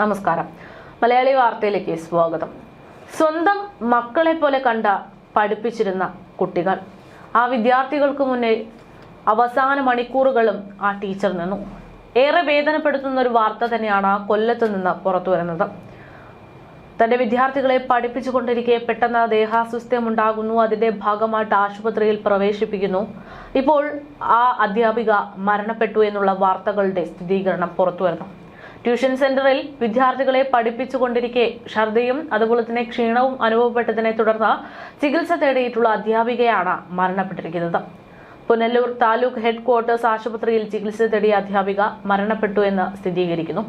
നമസ്കാരം. മലയാളി വാർത്തയിലേക്ക് സ്വാഗതം. സ്വന്തം മക്കളെ പോലെ കണ്ട പഠിപ്പിച്ചിരുന്ന കുട്ടികൾ. ആ വിദ്യാർത്ഥികൾക്ക് മുന്നിൽ അവസാന മണിക്കൂറുകളും ആ ടീച്ചർ നിന്നു. ഏറെ വേദനപ്പെടുത്തുന്ന ഒരു വാർത്ത തന്നെയാണ് ആ കൊല്ലത്ത് നിന്ന് പുറത്തു വരുന്നത്. തന്റെ വിദ്യാർത്ഥികളെ പഠിപ്പിച്ചുകൊണ്ടിരിക്കെ പെട്ടെന്ന് ദേഹാസ്വസ്ഥ്യം ഉണ്ടാകുന്നു. അതിന്റെ ഭാഗമായിട്ട് ആശുപത്രിയിൽ പ്രവേശിപ്പിക്കുന്നു. ഇപ്പോൾ ആ അധ്യാപിക മരണപ്പെട്ടു എന്നുള്ള വാർത്തകളുടെ സ്ഥിരീകരണം പുറത്തു വരുന്നു. ട്യൂഷൻ സെന്ററിൽ വിദ്യാർത്ഥികളെ പഠിപ്പിച്ചുകൊണ്ടിരിക്കെ ഛർദിയും അതുപോലെ തന്നെ ക്ഷീണവും അനുഭവപ്പെട്ടതിനെ തുടർന്ന് ചികിത്സ തേടിയിട്ടുള്ള അധ്യാപികയാണ് മരണപ്പെട്ടിരിക്കുന്നത്. പുനലൂർ താലൂക്ക് ഹെഡ് ക്വാർട്ടേഴ്സ് ആശുപത്രിയിൽ ചികിത്സ തേടിയ അധ്യാപിക മരണപ്പെട്ടു എന്ന് സ്ഥിരീകരിക്കുന്നു.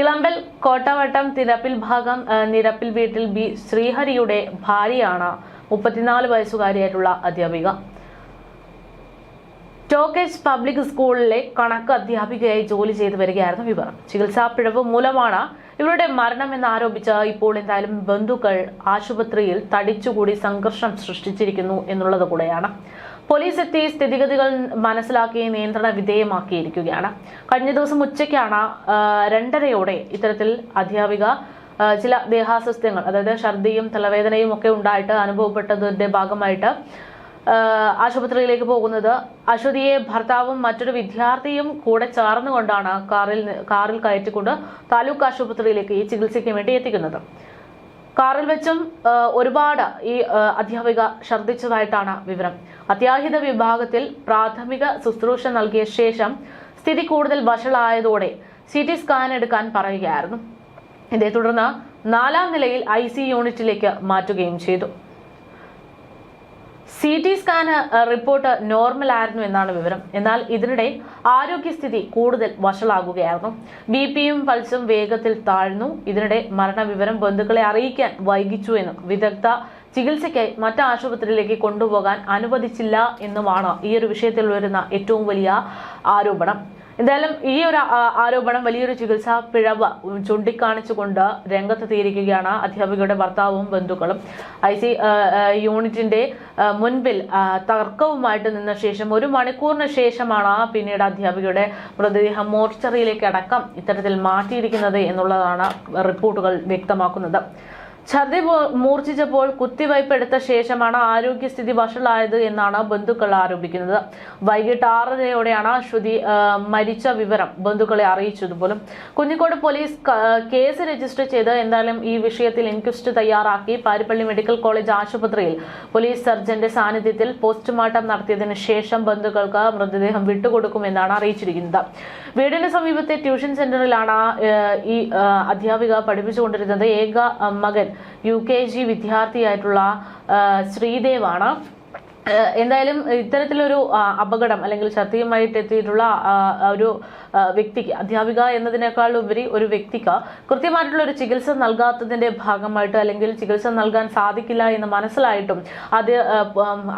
ഇളമ്പൽ കോട്ടവട്ടം തിരപ്പിൽ ഭാഗം നിരപ്പിൽ വീട്ടിൽ ബി ശ്രീഹരിയുടെ ഭാര്യയാണ് മുപ്പത്തിനാല് വയസ്സുകാരിയായിട്ടുള്ള അധ്യാപിക. ടോക്കേജ് പബ്ലിക് സ്കൂളിലെ കണക്ക് അധ്യാപികയായി ജോലി ചെയ്തു വരികയായിരുന്നു ഇവർ ചികിത്സാ പിഴവ് മൂലമാണ് ഇവരുടെ മരണം എന്ന് ആരോപിച്ച ഇപ്പോൾ എന്തായാലും ബന്ധുക്കൾ ആശുപത്രിയിൽ തടിച്ചുകൂടി സംഘർഷം സൃഷ്ടിച്ചിരിക്കുന്നു എന്നുള്ളത് കൂടെയാണ്. പോലീസ് എത്തി സ്ഥിതിഗതികൾ മനസ്സിലാക്കി നിയന്ത്രണ വിധേയമാക്കിയിരിക്കുകയാണ്. കഴിഞ്ഞ ദിവസം ഉച്ചയ്ക്കാണ് രണ്ടരയോടെ ഇത്തരത്തിൽ അധ്യാപിക ചില ദേഹാസ്വസ്ഥ്യങ്ങൾ അതായത് ഛർദിയും തലവേദനയും ഒക്കെ ഉണ്ടായിട്ട് അനുഭവപ്പെട്ടതിന്റെ ഭാഗമായിട്ട് ആശുപത്രിയിലേക്ക് പോകുന്നത്. അശ്വതിയെ ഭർത്താവും മറ്റൊരു വിദ്യാർത്ഥിയും കൂടെ ചേർന്നുകൊണ്ടാണ് കാറിൽ കാറിൽ കയറ്റിക്കൊണ്ട് താലൂക്ക് ആശുപത്രിയിലേക്ക് ഈ ചികിത്സയ്ക്ക് വേണ്ടി എത്തിക്കുന്നത്. കാറിൽ വെച്ചും ഒരുപാട് ഈ അധ്യാപിക ഛർദ്ദിച്ചതായിട്ടാണ് വിവരം. അത്യാഹിത വിഭാഗത്തിൽ പ്രാഥമിക ശുശ്രൂഷ നൽകിയ ശേഷം സ്ഥിതി കൂടുതൽ വഷളായതോടെ സി ടി സ്കാൻ എടുക്കാൻ പറയുകയായിരുന്നു. ഇതേ തുടർന്ന് നാലാം നിലയിൽ ഐ സി യൂണിറ്റിലേക്ക് മാറ്റുകയും ചെയ്തു. C T scan report normal ആയിരുന്നു എന്നാണ് വിവരം. എന്നാൽ ഇതിനിടെ ആരോഗ്യസ്ഥിതി കൂടുതൽ വഷളാകുകയായിരുന്നു. ബി പിയും പൾസും വേഗത്തിൽ താഴ്ന്നു. ഇതിനിടെ മരണവിവരം ബന്ധുക്കളെ അറിയിക്കാൻ വൈകിച്ചു എന്നും വിദഗ്ധ ചികിത്സയ്ക്കായി മറ്റു ആശുപത്രിയിലേക്ക് കൊണ്ടുപോകാൻ അനുവദിച്ചില്ല എന്നുമാണ് ഈ ഒരു വിഷയത്തിൽ വരുന്ന ഏറ്റവും വലിയ ആരോപണം. എന്തായാലും ഈ ഒരു ആരോപണം വലിയൊരു ചികിത്സാ പിഴവ് ചൂണ്ടിക്കാണിച്ചുകൊണ്ട് രംഗത്ത് തീരുകയാണ് അധ്യാപികയുടെ ഭർത്താവും ബന്ധുക്കളും. ഐ സി യൂണിറ്റിന്റെ മുൻപിൽ തർക്കവുമായിട്ട് നിന്ന ശേഷം ഒരു മണിക്കൂറിന് ശേഷമാണ് പിന്നീട് അധ്യാപികയുടെ മൃതദേഹം മോർച്ചറിയിലേക്ക് അടക്കം ഇത്തരത്തിൽ മാറ്റിയിരിക്കുന്നത് എന്നുള്ളതാണ് റിപ്പോർട്ടുകൾ വ്യക്തമാക്കുന്നത്. ഛർദി മൂർച്ഛിച്ചപ്പോൾ കുത്തിവയ്പ് എടുത്ത ശേഷമാണ് ആരോഗ്യസ്ഥിതി വഷളായത് എന്നാണ് ബന്ധുക്കൾ ആരോപിക്കുന്നത്. വൈകിട്ട് ആറരയോടെയാണ് അശ്വതി മരിച്ച വിവരം ബന്ധുക്കളെ അറിയിച്ചതുപോലും. കുഞ്ഞിക്കോട് പോലീസ് കേസ് രജിസ്റ്റർ ചെയ്ത് എന്തായാലും ഈ വിഷയത്തിൽ ഇൻക്വസ്റ്റ് തയ്യാറാക്കി. പാരിപ്പള്ളി മെഡിക്കൽ കോളേജ് ആശുപത്രിയിൽ പോലീസ് സർജന്റെ സാന്നിധ്യത്തിൽ പോസ്റ്റ്മോർട്ടം നടത്തിയതിനു ശേഷം ബന്ധുക്കൾക്ക് മൃതദേഹം വിട്ടുകൊടുക്കുമെന്നാണ് അറിയിച്ചിരിക്കുന്നത്. വീടിന് സമീപത്തെ ട്യൂഷൻ സെന്ററിലാണ് ഈ അധ്യാപിക പഠിപ്പിച്ചുകൊണ്ടിരുന്നത്. ഏക മകൻ യു കെ ജി വിദ്യാർത്ഥിയായിട്ടുള്ള ശ്രീദേവാണ്. എന്തായാലും ഇത്തരത്തിലൊരു അപകടം അല്ലെങ്കിൽ ഛർദിയുമായിട്ട് എത്തിയിട്ടുള്ള ഒരു വ്യക്തിക്ക് അധ്യാപിക എന്നതിനേക്കാൾ ഉപരി ഒരു വ്യക്തിക്ക് കൃത്യമായിട്ടുള്ള ഒരു ചികിത്സ നൽകാത്തതിന്റെ ഭാഗമായിട്ട് അല്ലെങ്കിൽ ചികിത്സ നൽകാൻ സാധിക്കില്ല എന്ന് മനസ്സിലായിട്ടും അത്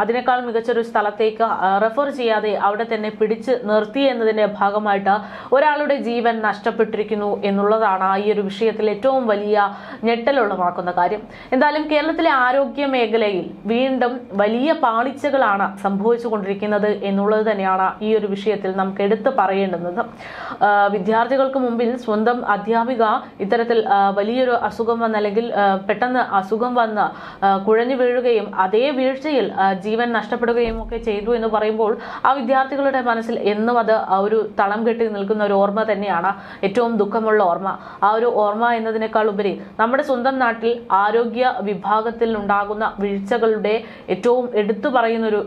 അതിനേക്കാൾ മികച്ചൊരു സ്ഥലത്തേക്ക് റെഫർ ചെയ്യാതെ അവിടെ തന്നെ പിടിച്ച് നിർത്തി എന്നതിന്റെ ഭാഗമായിട്ട് ഒരാളുടെ ജീവൻ നഷ്ടപ്പെട്ടിരിക്കുന്നു എന്നുള്ളതാണ് ഈ ഒരു വിഷയത്തിൽ ഏറ്റവും വലിയ ഞെട്ടലുളവാക്കുന്ന കാര്യം. എന്തായാലും കേരളത്തിലെ ആരോഗ്യ മേഖലയിൽ വീണ്ടും വലിയ പാളിച്ചകളാണ് സംഭവിച്ചുകൊണ്ടിരിക്കുന്നത് എന്നുള്ളത് തന്നെയാണ് ഈ ഒരു വിഷയത്തിൽ നമുക്ക് എടുത്തു പറയേണ്ടുന്നത്. വിദ്യാർത്ഥികൾക്ക് മുമ്പിൽ സ്വന്തം അധ്യാപിക ഇത്തരത്തിൽ വലിയൊരു അസുഖം വന്ന് അല്ലെങ്കിൽ പെട്ടെന്ന് അസുഖം വന്ന് കുഴഞ്ഞു വീഴുകയും അതേ വീഴ്ചയിൽ ജീവൻ നഷ്ടപ്പെടുകയും ഒക്കെ ചെയ്തു എന്ന് പറയുമ്പോൾ ആ വിദ്യാർത്ഥികളുടെ മനസ്സിൽ എന്നും അത് ഒരു തളം കെട്ടി നിൽക്കുന്ന ഒരു ഓർമ്മ തന്നെയാണ് ഏറ്റവും ദുഃഖമുള്ള ഓർമ്മ. ആ ഒരു ഓർമ്മ എന്നതിനേക്കാൾ ഉപരി നമ്മുടെ സ്വന്തം നാട്ടിൽ ആരോഗ്യ വിഭാഗത്തിൽ ഉണ്ടാകുന്ന വീഴ്ചകളുടെ ഏറ്റവും എടുത്തു പറയുന്ന ഒരു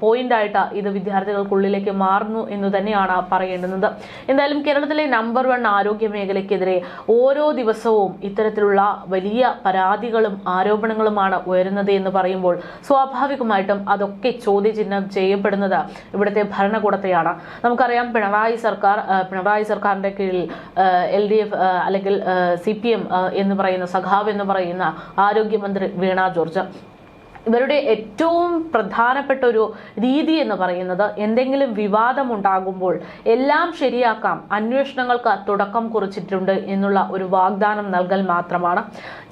പോയിന്റ് ആയിട്ട് ഇത് വിദ്യാർത്ഥികൾക്കുള്ളിലേക്ക് മാറുന്നു എന്ന് തന്നെയാണ് പറയേണ്ടുന്നത്. എന്തായാലും കേരളത്തിലെ നമ്പർ വൺ ആരോഗ്യ മേഖലയ്ക്കെതിരെ ഓരോ ദിവസവും ഇത്തരത്തിലുള്ള വലിയ പരാതികളും ആരോപണങ്ങളുമാണ് ഉയരുന്നത് എന്ന് പറയുമ്പോൾ സ്വാഭാവികമായിട്ടും അതൊക്കെ ചോദ്യചിഹ്നം ചെയ്യപ്പെടുന്നത് ഇവിടുത്തെ ഭരണകൂടത്തെയാണ്. നമുക്കറിയാം പിണറായി സർക്കാർ പിണറായി സർക്കാരിന്റെ കീഴിൽ എൽ ഡി എഫ് അല്ലെങ്കിൽ സി പി എം എന്ന് പറയുന്ന സഖാവ് എന്ന് പറയുന്ന ആരോഗ്യമന്ത്രി വീണ ജോർജ്. ഇവരുടെ ഏറ്റവും പ്രധാനപ്പെട്ട ഒരു രീതി എന്ന് പറയുന്നത് എന്തെങ്കിലും വിവാദം ഉണ്ടാകുമ്പോൾ എല്ലാം ശരിയാക്കാം അന്വേഷണങ്ങൾക്ക് തുടക്കം കുറിച്ചിട്ടുണ്ട് എന്നുള്ള ഒരു വാഗ്ദാനം നൽകൽ മാത്രമാണ്.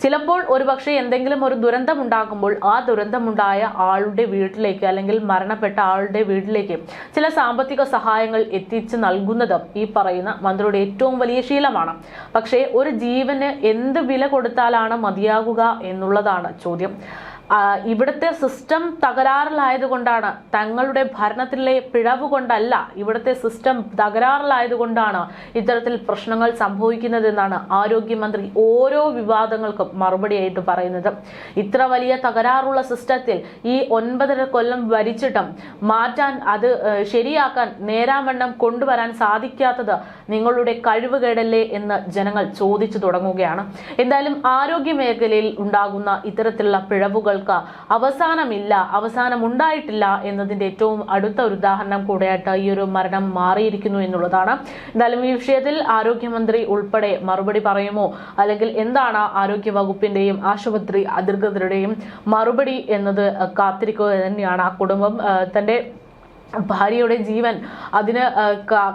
ചിലപ്പോൾ ഒരുപക്ഷെ എന്തെങ്കിലും ഒരു ദുരന്തം ഉണ്ടാകുമ്പോൾ ആ ദുരന്തമുണ്ടായ ആളുടെ വീട്ടിലേക്ക് അല്ലെങ്കിൽ മരണപ്പെട്ട ആളുടെ വീട്ടിലേക്ക് ചില സാമ്പത്തിക സഹായങ്ങൾ എത്തിച്ച് നൽകുന്നത് ഈ പറയുന്ന മന്ത്രിയുടെ ഏറ്റവും വലിയ ശീലമാണ്. പക്ഷേ ഒരു ജീവന് എന്ത് വില കൊടുത്താലാണ് മതിയാകുക എന്നുള്ളതാണ് ചോദ്യം. ഇവിടുത്തെ സിസ്റ്റം തകരാറിലായതുകൊണ്ടാണ്. തങ്ങളുടെ ഭരണത്തിലെ പിഴവ് കൊണ്ടല്ല ഇവിടുത്തെ സിസ്റ്റം തകരാറിലായതുകൊണ്ടാണ് ഇത്തരത്തിൽ പ്രശ്നങ്ങൾ സംഭവിക്കുന്നതെന്നാണ് ആരോഗ്യമന്ത്രി ഓരോ വിവാദങ്ങൾക്കും മറുപടിയായിട്ട് പറയുന്നത്. ഇത്ര വലിയ തകരാറുള്ള സിസ്റ്റത്തിൽ ഈ ഒൻപതര കൊല്ലം ഭരിച്ചിട്ടും മാറ്റാൻ അത് ശരിയാക്കാൻ നേരാമണ്ണം കൊണ്ടുവരാൻ സാധിക്കാത്തത് നിങ്ങളുടെ കഴിവുകേടല്ലേ എന്ന് ജനങ്ങൾ ചോദിച്ചു തുടങ്ങുകയാണ്. എന്തായാലും ആരോഗ്യ മേഖലയിൽ ഉണ്ടാകുന്ന ഇത്തരത്തിലുള്ള പിഴവുകൾക്ക് അവസാനമില്ല അവസാനം ഉണ്ടായിട്ടില്ല എന്നതിന്റെ ഏറ്റവും അടുത്ത ഒരു ഉദാഹരണം കൂടെയായിട്ട് ഈ ഒരു മരണം മാറിയിരിക്കുന്നു എന്നുള്ളതാണ്. എന്തായാലും ഈ വിഷയത്തിൽ ആരോഗ്യമന്ത്രി ഉൾപ്പെടെ മറുപടി പറയുമോ? അല്ലെങ്കിൽ എന്താണ് ആരോഗ്യ വകുപ്പിന്റെയും ആശുപത്രി അധികൃതരുടെയും മറുപടി എന്നത് കാത്തിരിക്കുക തന്നെയാണ് ആ കുടുംബം. തന്റെ ഭാര്യയുടെ ജീവൻ അതിന്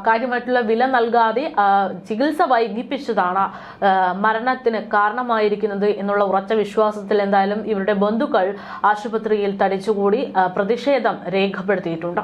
കാര്യമായിട്ടുള്ള വില നൽകാതെ ചികിത്സ വൈകിപ്പിച്ചതാണ് മരണത്തിന് കാരണമായിരിക്കുന്നത് എന്നുള്ള ഉറച്ച വിശ്വാസത്തിൽ എന്തായാലും ഇവരുടെ ബന്ധുക്കൾ ആശുപത്രിയിൽ തടിച്ചുകൂടി പ്രതിഷേധം രേഖപ്പെടുത്തിയിട്ടുണ്ട്.